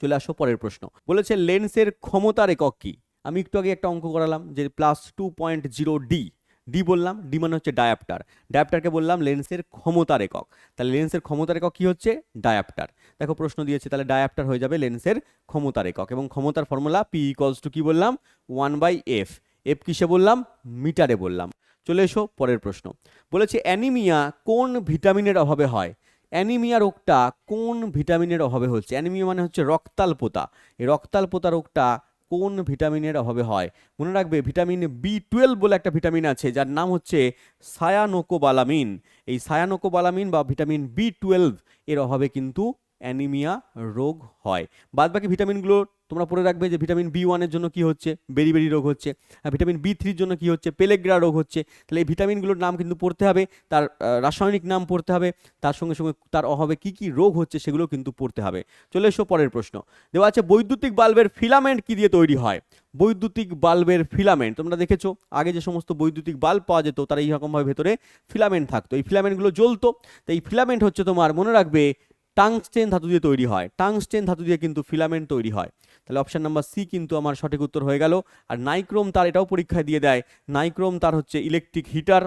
চলে আসো, পরের প্রশ্ন। বলেছে, লেন্সের ক্ষমতার একক কি? আমি একটু আগে একটা অঙ্ক করালাম যে plus two point zero D D বললাম ডি মানে হচ্ছে ডায়াপ্টার ডায়াপ্টারকে বললাম লেন্সের ক্ষমতার একক। তাহলে লেন্সের ক্ষমতার একক কি হচ্ছে? ডায়াপ্টার দেখো, প্রশ্ন দিয়েছে, তাহলে ডায়াপ্টার হয়ে যাবে লেন্সের ক্ষমতার একক। এবং ক্ষমতার ফর্মুলা পি ইকলস টু কি বললাম? ওয়ান বাই এফ এফ কিসে বললাম? মিটারে বললাম। চলে এসো, পরের প্রশ্ন। বলেছে অ্যানিমিয়া কোন ভিটামিনের অভাবে হয়? অ্যানিমিয়া রোগটা কোন ভিটামিনের অভাবে হচ্ছে? অ্যানিমিয়া মানে হচ্ছে রক্তাল্পতা এই রক্তাল্পতা রোগটা কোন ভিটামিনের অভাবে হয়? মনে রাখবে, ভিটামিন বি টুয়েলভ বলে একটা ভিটামিন আছে, যার নাম হচ্ছে সায়ানোকোবালামিন এই সায়ানোকোবালামিন বা ভিটামিন বি টুয়েলভ এর অভাবে কিন্তু অ্যানিমিয়া রোগ হয়। বাদবাকি ভিটামিনগুলো তোমরা পড়ে রাখবে যে ভিটামিন বি ওয়ানের জন্য কি হচ্ছে? বেরি বেরি রোগ হচ্ছে। আর ভিটামিন বি থ্রির জন্য কি হচ্ছে? পেলেগ্রা রোগ হচ্ছে। তাহলে এই ভিটামিনগুলোর নাম কিন্তু পড়তে হবে, তার রাসায়নিক নাম পড়তে হবে, তার সঙ্গে সঙ্গে তার অভাবে কি কি রোগ হচ্ছে সেগুলো কিন্তু পড়তে হবে। চলে এসো পরের প্রশ্ন। দেওয়া আছে বৈদ্যুতিক বাল্বের ফিলামেন্ট কি দিয়ে তৈরি হয়? বৈদ্যুতিক বাল্বের ফিলামেন্ট, তোমরা দেখেছ? আগে যে সমস্ত বৈদ্যুতিক বাল্ব পাওয়া যেত, তারা এইরকমভাবে ভেতরে ফিলামেন্ট থাকতো। এই ফিলামেন্টগুলো জ্বলতো। তো এই ফিলামেন্ট হচ্ছে তোমার, মনে রাখবে, টাংস্টেন ধাতু দিয়ে তৈরি হয়। টাংস্টেন ধাতু দিয়ে কিন্তু ফিলামেন্ট তৈরি হয়। তাহলে অপশান নাম্বার সি কিন্তু আমার সঠিক উত্তর হয়ে গেল। আর নাইক্রোম তার এটাও পরীক্ষায় দিয়ে দেয়। নাইক্রোম তার হচ্ছে electric heater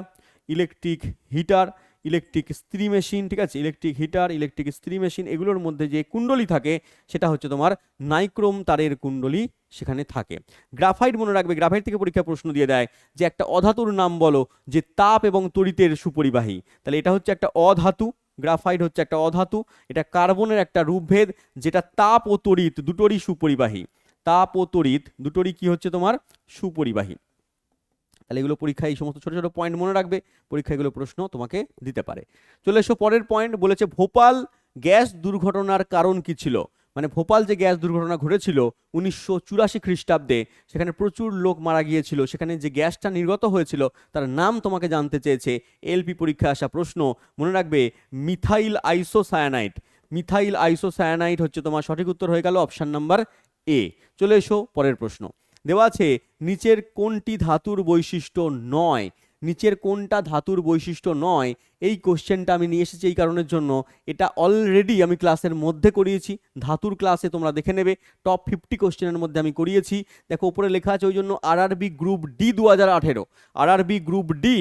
electric heater electric স্ত্রী মেশিন ঠিক আছে? ইলেকট্রিক হিটার ইলেকট্রিক স্ত্রী মেশিন এগুলোর মধ্যে যে কুণ্ডলী থাকে, সেটা হচ্ছে তোমার নাইক্রোম তারের কুণ্ডলী সেখানে থাকে। গ্রাফাইট মনে রাখবে গ্রাফাইট থেকে পরীক্ষা প্রশ্ন দিয়ে দেয় যে একটা অধাতুর নাম বলো যে তাপ এবং তড়িতের সুপরিবাহী। তাহলে এটা হচ্ছে একটা অধাতু গ্রাফাইট হচ্ছে একটা অধাতু, এটা কার্বনের একটা রূপভেদ, যেটা তাপ ও তড়িৎ দুটোরই সুপরিবাহী। তাপ ও তড়িৎ দুটোরই কি হচ্ছে তোমার? সুপরিবাহী। তাহলে এগুলো পরীক্ষায় এই সমস্ত ছোটো ছোটো পয়েন্ট মনে রাখবে পরীক্ষা এগুলো প্রশ্ন তোমাকে দিতে পারে। চলে এসো পরের পয়েন্ট বলেছে ভোপাল গ্যাস দুর্ঘটনার কারণ কি ছিল? মানে ভোপাল যে গ্যাস দুর্ঘটনা ঘটেছিল উনিশশো চুরাশি খ্রিস্টাব্দে, সেখানে প্রচুর লোক মারা গিয়েছিল। সেখানে যে গ্যাসটা নির্গত হয়েছিল, তার নাম তোমাকে জানতে চেয়েছে এলপি পরীক্ষায় আসা প্রশ্ন। মনে রাখবে, মিথাইল আইসোসায়ানাইট মিথাইল আইসোসায়ানাইট হচ্ছে তোমার সঠিক উত্তর হয়ে গেল অপশান নাম্বার এ। চলে এসো পরের প্রশ্ন। দেওয়া আছে, নিচের কোনটি ধাতুর বৈশিষ্ট্য নয়? নিচের কোনটা ধাতুর বৈশিষ্ট্য নয়? এই কোশ্চেনটা আমি নিয়ে এসেছি এই কারণের জন্য। এটা অলরেডি আমি ক্লাসের মধ্যে করিয়েছি। ধাতুর ক্লাসে তোমরা দেখে নেবে। টপ ফিফটি কোশ্চেনের মধ্যে আমি করিয়েছি। দেখো, উপরে লেখা আছে ওই জন্য আরআরবি গ্রুপ ডি দু হাজার আঠেরো। আরআরবি গ্রুপ ডি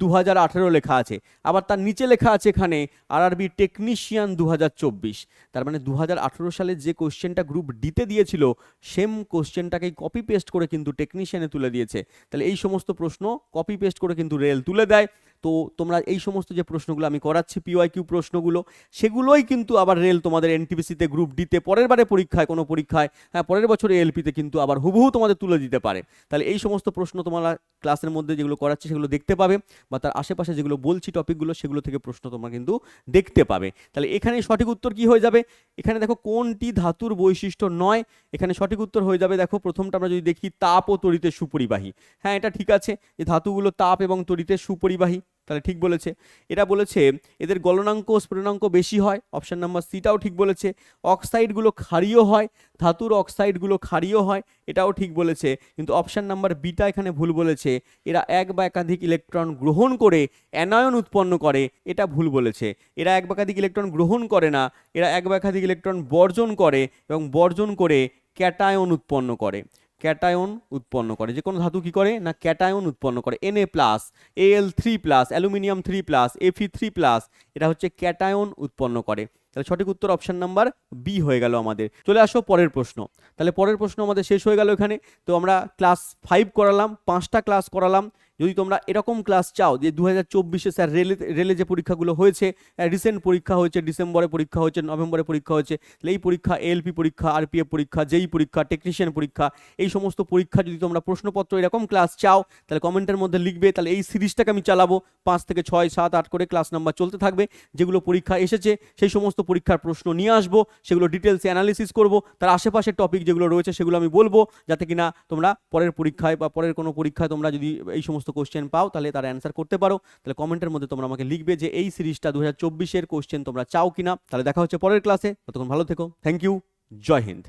দু হাজার আঠেরো লেখা আছে। আবার তার নিচে লেখা আছে এখানে আরআরবি টেকনিশিয়ান দু হাজার চব্বিশ। তার মানে দু হাজার আঠেরো সালে যে কোশ্চেনটা গ্রুপ ডিতে দিয়েছিল সেম কোশ্চেনটাকেই কপি পেস্ট করে কিন্তু টেকনিশিয়ানে তুলে দিয়েছে। তাহলে এই সমস্ত প্রশ্ন কপি পেস্ট করে কিন্তু রেল তুলে দেয়। তো তোমরা এই সমস্ত যে প্রশ্নগুলো আমি করাচ্ছি পিওয়াই কিউ প্রশ্নগুলো, সেগুলোই কিন্তু আবার রেল তোমাদের এনটিপিসিতে গ্রুপ ডিতে পরের বারে পরীক্ষায়, কোনো পরীক্ষায় হ্যাঁ পরের বছর এলপিতে কিন্তু আবার হুবহু তোমাদের তুলে দিতে পারে। তাহলে এই সমস্ত প্রশ্ন তোমরা ক্লাসের মধ্যে যেগুলো করাচ্ছি সেগুলো দেখতে পাবে বা তার আশেপাশে যেগুলো বলছি টপিকগুলো সেগুলো থেকে প্রশ্ন তোমরা কিন্তু দেখতে পাবে। তাহলে এখানে সঠিক উত্তর কি হয়ে যাবে? এখানে দেখো কোনটি ধাতুর বৈশিষ্ট্য নয়? এখানে সঠিক উত্তর হয়ে যাবে দেখো প্রথমটা আমরা যদি দেখি তাপ ও তড়িতের সুপরিবাহী। হ্যাঁ এটা ঠিক আছে যে ধাতুগুলো তাপ এবং তড়িতের সুপরিবাহী। তাহলে ঠিক বলেছে। এটা বলেছে, এদের গলনাঙ্ক স্ফুটনাঙ্ক বেশি হয়। অপশান নাম্বার সিটাও ঠিক বলেছে। অক্সাইডগুলো ক্ষারীয় হয়, ধাতুর অক্সাইডগুলো ক্ষারীয় হয়, এটাও ঠিক বলেছে। কিন্তু অপশান নাম্বার বিটা এখানে ভুল বলেছে। এরা এক বা একাধিক ইলেকট্রন গ্রহণ করে অ্যানায়ন উৎপন্ন করে, এটা ভুল বলেছে। এরা এক বা একাধিক ইলেকট্রন গ্রহণ করে না, এরা এক বা একাধিক ইলেকট্রন বর্জন করে এবং বর্জন করে ক্যাটায়ন উৎপন্ন করে। ক্যাটায়ন উৎপন্ন করে। যে কোনো ধাতু কি করে? না, ক্যাটায়ন উৎপন্ন করে। Na plus Al three plus aluminium three plus Fe three plus এটা হচ্ছে ক্যাটায়ন উৎপন্ন করে। তাহলে সঠিক উত্তর অপশান নাম্বার বি হয়ে গেল আমাদের। চলে আসো পরের প্রশ্ন। তাহলে পরের প্রশ্ন আমাদের শেষ হয়ে গেল এখানে। তো আমরা ক্লাস ফাইভ করালাম, পাঁচটা ক্লাস করালাম। যদি তোমরা এরকম ক্লাস চাও যে দু হাজার চব্বিশে স্যার রেলে রেলে যে পরীক্ষাগুলো হয়েছে রিসেন্ট পরীক্ষা হয়েছে, ডিসেম্বরে পরীক্ষা হয়েছে, নভেম্বরে পরীক্ষা হয়েছে এই পরীক্ষা এলপি পরীক্ষা আরপিএফ পরীক্ষা যেই পরীক্ষা টেকনিশিয়ান পরীক্ষা, এই সমস্ত পরীক্ষা যদি তোমরা প্রশ্নপত্র এরকম ক্লাস চাও, তাহলে কমেন্টের মধ্যে লিখবে, তাহলে এই সিরিজটাকে আমি চালাবো। পাঁচ থেকে ছয়, সাত, আট করে ক্লাস নাম্বার চলতে থাকবে। যেগুলো পরীক্ষা এসেছে, সেই সমস্ত পরীক্ষার প্রশ্ন নিয়ে আসব, সেগুলো ডিটেলসে অ্যানালিসিস করব, তার আশেপাশের টপিক যেগুলো রয়েছে, সেগুলো আমি বলব, যাতে কিনা তোমরা পরের পরীক্ষায় বা পরের কোনো পরীক্ষায় তোমরা যদি এই সমস্ত কোশ্চেন পাও, তাহলে তার অ্যান্সার করতে পারো। তাহলে কমেন্টের মধ্যে তোমরা আমাকে লিখবে যে এই সিরিজটা দু হাজার চব্বিশের কোশ্চেন তোমরা চাও কিনা। তাহলে দেখা হচ্ছে পরের ক্লাসে ততক্ষণ ভালো থেকো। থ্যাংক ইউ জয় হিন্দ।